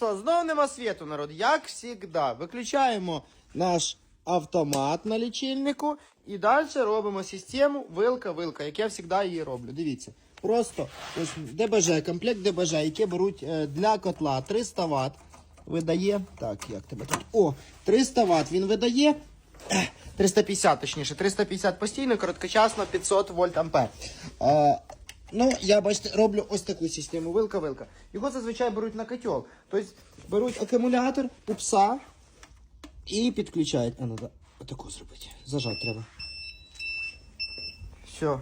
Знову нема світу, народ, як завжди. Виключаємо наш автомат на лічильнику і далі робимо систему вилка-вилка, як я завжди її роблю. Дивіться. Просто ось ДБЖ, комплект ДБЖ, який беруть е, для котла 300 Вт. Видає. Так, як тебе тут? О, 300 Вт він видає. 350, точніше, 350 постійно, короткочасно 500 вольт ампер. Ну, я бачите, роблю ось таку систему вилка-вилка. Його зазвичай беруть на котел. Тобто беруть акумулятор пса і підключають. А, треба отаку зробити. Зажати треба. Все.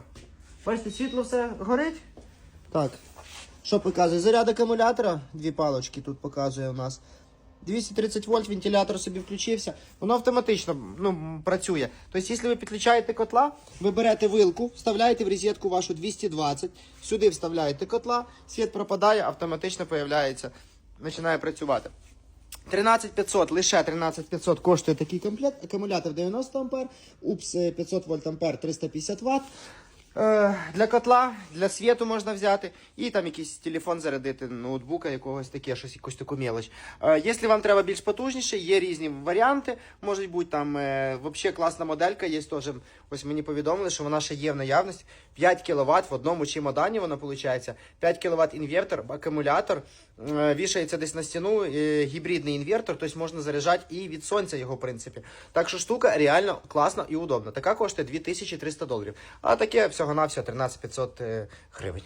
Бачите, світло все горить. Так. Що показує? Заряд акумулятора, дві палочки тут показує у нас. 230 вольт, вентилятор собі включився. Воно автоматично ну, працює. Тобто, якщо ви підключаєте котла, ви берете вилку, вставляєте в розетку вашу 220, сюди вставляєте котла, світ пропадає, автоматично появляється, починає працювати. 13500, лише 13500 коштує такий комплект. Акумулятор 90 ампер, УПС 500 вольт ампер 350 Вт. Е, Для котла, для світу можна взяти, і там якийсь телефон зарядити, ноутбука якогось таке, щось якусь таку мелоч. Е, Якщо вам треба більш потужніше, є різні варіанти. Можуть бути там е, взагалі класна моделька, є теж. Ось мені повідомили, що вона ще є в наявності. 5 кВт в одному чемодані вона виходить. 5 кВт інвертор, акумулятор, вішається десь на стіну, гібридний інвертор, тобто можна заряджати і від сонця його, в принципі. Так що штука реально класна і удобна. Така коштує 2300 доларів. А таке всього-навсього 13500 е, гривень.